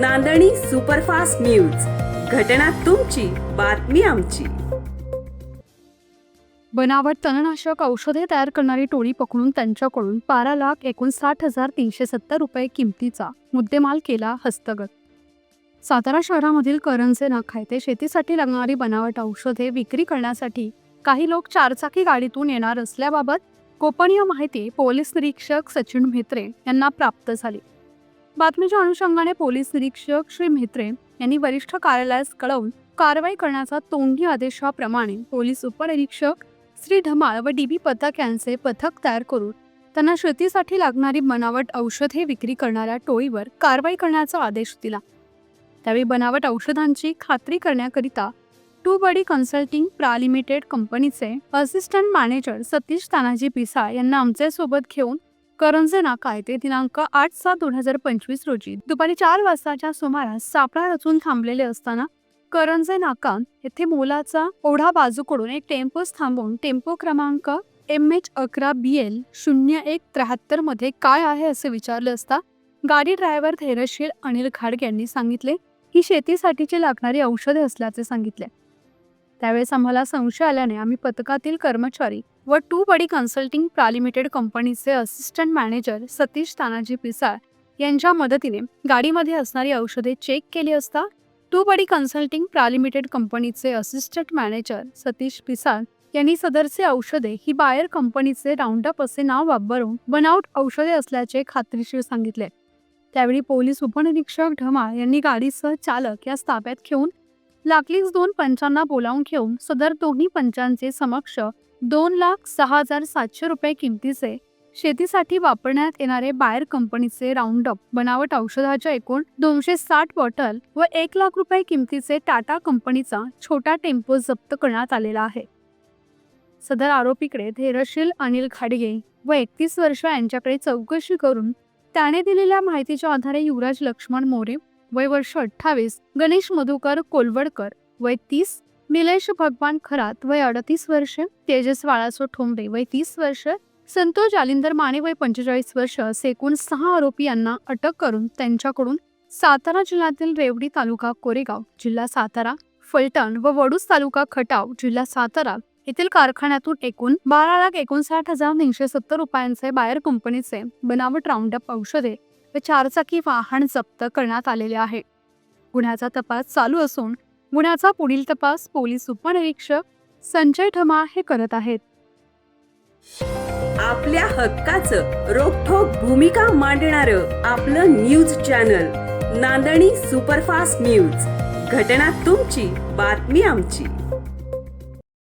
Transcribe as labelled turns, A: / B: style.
A: नांदणी superfast news. घटना तुमची बातमी आमची.
B: बनावट तणनाशक औषधे तयार करणारी टोळी पकडून त्यांच्याकडून बारा लाख एकोणसाठ हजार तीनशे सत्तर रुपये किमतीचा मुद्देमाल केला हस्तगत. सातारा शहरामधील करंजे नाका येथे शेतीसाठी लागणारी बनावट औषधे विक्री करण्यासाठी काही लोक चारचाकी गाडीतून येणार असल्याबाबत गोपनीय माहिती पोलीस निरीक्षक सचिन म्हेत्रे यांना प्राप्त झाली. बातमीच्या अनुषंगाने पोलीस निरीक्षक श्री म्हेत्रे यांनी वरिष्ठ कार्यालयास कळवून कारवाई करण्याचा तोंडी आदेशाप्रमाणे पोलीस उपनिरीक्षक श्री ढमाळ व डी बी पथक यांचे पथक तयार करून त्यांना शेतीसाठी लागणारी बनावट औषधे विक्री करणाऱ्या टोळीवर कारवाई करण्याचा आदेश दिला. त्यावेळी बनावट औषधांची खात्री करण्याकरिता टू बडी कन्सल्टिंग प्रा लिमिटेड कंपनीचे असिस्टंट मॅनेजर सतीश तानाजी पिसाळ यांना आमच्यासोबत घेऊन करंजे नाका येथे दिनांक आठ सात दोन हजार पंचवीस रोजी दुपारी चार वाजताच्या सुमारास सापळा रचून थांबलेले असताना करंजे नाका येथे मोलाचा ओढा बाजूकडून एक टेम्पोस थांबवून टेम्पो क्रमांक एम एच अकरा बी एल शून्य एक त्र्याहत्तरमध्ये काय आहे असे विचारले असता गाडी ड्रायव्हर धैर्यशील अनिल खाडगे यांनी सांगितले ही शेतीसाठीची लागणारी औषधे असल्याचे सांगितले. त्यावेळेस आम्हाला संशय आल्याने आम्ही पथकातील कर्मचारी व टू बडी कन्सल्टिंग प्रालिमिटेड कंपनीचे असिस्टंट मॅनेजर सतीश तानाजी पिसाळ यांच्या मदतीने गाडीमध्ये असणारी औषधे चेक केली असता टू बडी कन्सल्टिंग प्रालिमिटेड कंपनीचे असिस्टंट मॅनेजर सतीश पिसाळ यांनी सदरचे औषधे ही बायर कंपनीचे राऊंडअप असे नाव वापरून बनावट औषधे असल्याचे खात्रीशीर सांगितले. त्यावेळी पोलीस उपनिरीक्षक ढमाळ यांनी गाडीसह चालक यास ताब्यात घेऊन लागलीच दोन पंचांना बोलावून घेऊन सदर दोन्ही पंचांचे समक्ष दोन लाख सहा हजार सातशे रुपये किमतीचे शेतीसाठी वापरण्यात येणारे बायर कंपनीचे राऊंडअप बनावट औषधाच्या एकूण दोनशे साठ बॉटल व एक लाख रुपये किमतीचे टाटा कंपनीचा छोटा टेम्पो जप्त करण्यात आलेला आहे. सदर आरोपीकडे धैर्यशील अनिल खाडगे व एकतीस वर्ष यांच्याकडे चौकशी करून त्याने दिलेल्या माहितीच्या आधारे युवराज लक्ष्मण मोरे वय वर्ष अठ्ठावीस गणेश मधुकर कोलवडकर वय तीस निलेश भगवान खरात वय अडतीस वर्ष तेजस वाळासो ठोंबरे वय तीस वर्ष संतोष जालिंदर माने वय पंचेचाळीस वर्ष असे एकूण सहा आरोपी यांना अटक करून त्यांच्याकडून सातारा जिल्ह्यातील रेवडी तालुका कोरेगाव जिल्हा सातारा फलटण व वडूस तालुका खटाव जिल्हा सातारा येथील कारखान्यातून एकूण बारा लाख एकोणसाठ हजार तीनशे सत्तर रुपयांचे बायर कंपनीचे बनावट राऊंडअप औषधे व चारचाकी वाहन जप्त करण्यात आलेले आहे. गुन्ह्याचा तपास चालू असून गुन्ह्याचा पुढील तपास पोलीस उपनिरीक्षक संजय ठमा हे करत आहेत.
A: आपल्या हक्काचं रोखोक भूमिका मांडणार आपलं news channel Nandani superfast news. घटना तुमची बातमी आमची.